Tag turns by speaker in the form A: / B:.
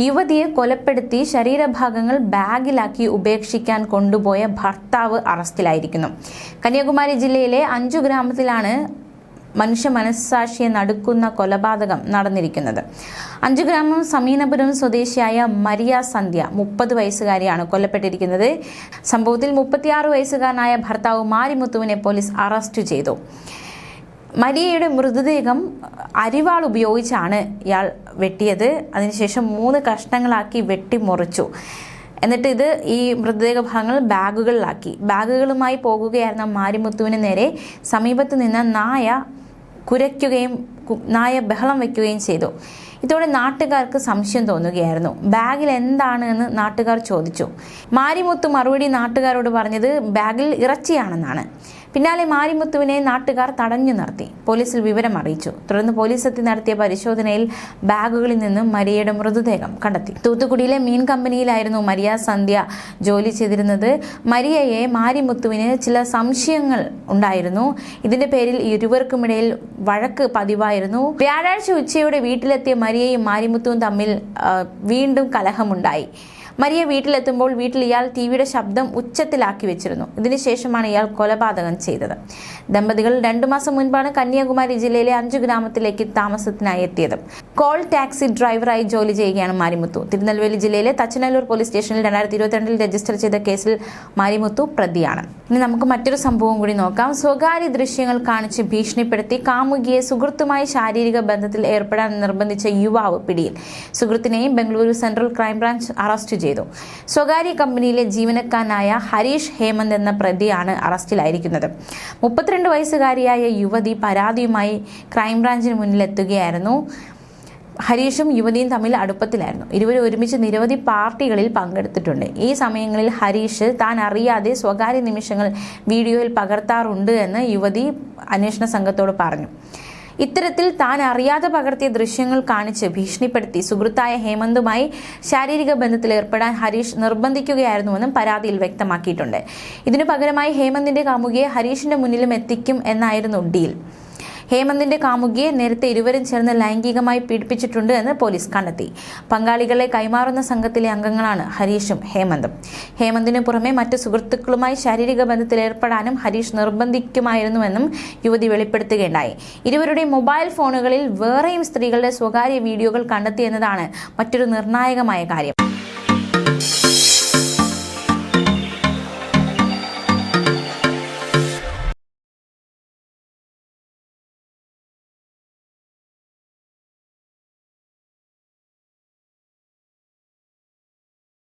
A: യുവതിയെ കൊലപ്പെടുത്തി ശരീരഭാഗങ്ങൾ ബാഗിലാക്കി ഉപേക്ഷിക്കാൻ കൊണ്ടുപോയ ഭർത്താവ് അറസ്റ്റിലായിരിക്കുന്നു. കന്യാകുമാരി ജില്ലയിലെ അഞ്ചു ഗ്രാമത്തിലാണ് മനുഷ്യ മനസ്സാക്ഷിയെ നടുക്കുന്ന കൊലപാതകം നടന്നിരിക്കുന്നത്. അഞ്ചു ഗ്രാമം സമീനപുരം സ്വദേശിയായ മരിയ സന്ധ്യ മുപ്പത് വയസ്സുകാരിയാണ് കൊല്ലപ്പെട്ടിരിക്കുന്നത്. സംഭവത്തിൽ മുപ്പത്തിയാറ് വയസ്സുകാരനായ ഭർത്താവ് മാരിമുത്തുവിനെ പോലീസ് അറസ്റ്റ് ചെയ്തു. മരിയയുടെ മൃതദേഹം അരിവാൾ ഉപയോഗിച്ചാണ് ഇയാൾ വെട്ടിയത്. അതിനുശേഷം മൂന്ന് കഷ്ണങ്ങളാക്കി വെട്ടിമുറിച്ചു എന്നിട്ട് ഇത് ഈ മൃതദേഹ ഭാഗങ്ങൾ ബാഗുകളിലാക്കി. ബാഗുകളുമായി പോകുകയായിരുന്ന മാരിമുത്തുവിന് നേരെ സമീപത്ത് നിന്ന് നായ കുരയ്ക്കുകയും നായ ബഹളം വയ്ക്കുകയും ചെയ്തു. ഇതോടെ നാട്ടുകാർക്ക് സംശയം തോന്നുകയായിരുന്നു. ബാഗിൽ എന്താണ് എന്ന് നാട്ടുകാർ ചോദിച്ചു. മാരിമുത്ത് മറുപടി നാട്ടുകാരോട് പറഞ്ഞത് ബാഗിൽ ഇറച്ചിയാണെന്നാണ്. പിന്നാലെ മാരിമുത്തുവിനെ നാട്ടുകാർ തടഞ്ഞു നിർത്തി. പോലീസിൽ വിവരം അറിയിച്ചു. തുടർന്ന് പോലീസ് എത്തി നടത്തിയ പരിശോധനയിൽ ബാഗുകളിൽ നിന്നും മരിയയുടെ മൃതദേഹം കണ്ടെത്തി. തൂത്തുക്കുടിയിലെ മീൻ കമ്പനിയിലായിരുന്നു മരിയ സന്ധ്യ ജോലി ചെയ്തിരുന്നത്. മരിയയെ മാരിമുത്തുവിന് ചില സംശയങ്ങൾ ഉണ്ടായിരുന്നു. ഇതിന്റെ പേരിൽ ഇരുവർക്കുമിടയിൽ വഴക്ക് പതിവായിരുന്നു. വ്യാഴാഴ്ച ഉച്ചയോടെ വീട്ടിലെത്തിയ മരിയയും മാരിമുത്തുവും തമ്മിൽ വീണ്ടും കലഹമുണ്ടായി. മരിയ വീട്ടിലെത്തുമ്പോൾ വീട്ടിൽ ഇയാൾ ടിവിയുടെ ശബ്ദം ഉച്ചത്തിലാക്കി വെച്ചിരുന്നു. ഇതിനുശേഷമാണ് ഇയാൾ കൊലപാതകം ചെയ്തത്. ദമ്പതികൾ രണ്ടു മാസം മുൻപാണ് കന്യാകുമാരി ജില്ലയിലെ അഞ്ചു ഗ്രാമത്തിലേക്ക് താമസത്തിനായി എത്തിയത്. കോൾ ടാക്സി ഡ്രൈവറായി ജോലി ചെയ്യുകയാണ് മാരിമുത്തു. തിരുനെൽവേലി ജില്ലയിലെ തച്ചനല്ലൂർ പോലീസ് സ്റ്റേഷനിൽ രണ്ടായിരത്തി ഇരുപത്തിരണ്ടിൽ രജിസ്റ്റർ ചെയ്ത കേസിൽ മാരിമുത്തു പ്രതിയാണ്. ഇനി നമുക്ക് മറ്റൊരു സംഭവം കൂടി നോക്കാം. സ്വകാര്യ ദൃശ്യങ്ങൾ കാണിച്ച് ഭീഷണിപ്പെടുത്തി കാമുകിയെ സുഹൃത്തുമായി ശാരീരിക ബന്ധത്തിൽ ഏർപ്പെടാൻ നിർബന്ധിച്ച യുവാവ് പിടിയിൽ. സുഹൃത്തിനെയും Bengaluru central crime branch arrest ചെയ്തു. സ്വകാര്യ കമ്പനിയിലെ ജീവനക്കാരനായ ഹരീഷ് ഹേമന്ത് എന്ന പ്രതിയാണ് അറസ്റ്റിലായിരിക്കുന്നത്. മുപ്പത്തിരണ്ട് വയസ്സുകാരിയായ യുവതി പരാതിയുമായി ക്രൈംബ്രാഞ്ചിന് മുന്നിലെത്തുകയായിരുന്നു. ഹരീഷും യുവതിയും തമ്മിൽ അടുപ്പത്തിലായിരുന്നു. ഇരുവരും ഒരുമിച്ച് നിരവധി പാർട്ടികളിൽ പങ്കെടുത്തിട്ടുണ്ട്. ഈ സമയങ്ങളിൽ ഹരീഷ് താൻ അറിയാതെ സ്വകാര്യ നിമിഷങ്ങൾ വീഡിയോയിൽ പകർത്താറുണ്ട് എന്ന് യുവതി അന്വേഷണ സംഘത്തോട് പറഞ്ഞു. ഇത്തരത്തിൽ താൻ അറിയാതെ പകർത്തിയ ദൃശ്യങ്ങൾ കാണിച്ച് ഭീഷണിപ്പെടുത്തി സുഹൃത്തായ ഹേമന്തുമായി ശാരീരിക ബന്ധത്തിൽ ഏർപ്പെടാൻ ഹരീഷ് നിർബന്ധിക്കുകയായിരുന്നുവെന്നും പരാതിയിൽ വ്യക്തമാക്കിയിട്ടുണ്ട്. ഇതിനു പകരമായി ഹേമന്തിന്റെ കാമുകിയെ ഹരീഷിന്റെ മുന്നിലും എത്തിക്കും എന്നായിരുന്നു ഡീൽ. ഹേമന്തിന്റെ കാമുകിയെ നേരത്തെ ഇരുവരും ചേർന്ന് ലൈംഗികമായി പീഡിപ്പിച്ചിട്ടുണ്ട് എന്ന് പോലീസ് കണ്ടെത്തി. പങ്കാളികളെ കൈമാറുന്ന സംഘത്തിലെ അംഗങ്ങളാണ് ഹരീഷും ഹേമന്തും. ഹേമന്തിന് പുറമെ മറ്റു സുഹൃത്തുക്കളുമായി ശാരീരിക ബന്ധത്തിൽ ഏർപ്പെടാനും ഹരീഷ് നിർബന്ധിക്കുമായിരുന്നുവെന്നും യുവതി വെളിപ്പെടുത്തുകയുണ്ടായി. ഇരുവരുടെ മൊബൈൽ ഫോണുകളിൽ വേറെയും സ്ത്രീകളുടെ സ്വകാര്യ വീഡിയോകൾ കണ്ടെത്തിയെന്നതാണ് മറ്റൊരു നിർണായകമായ കാര്യം.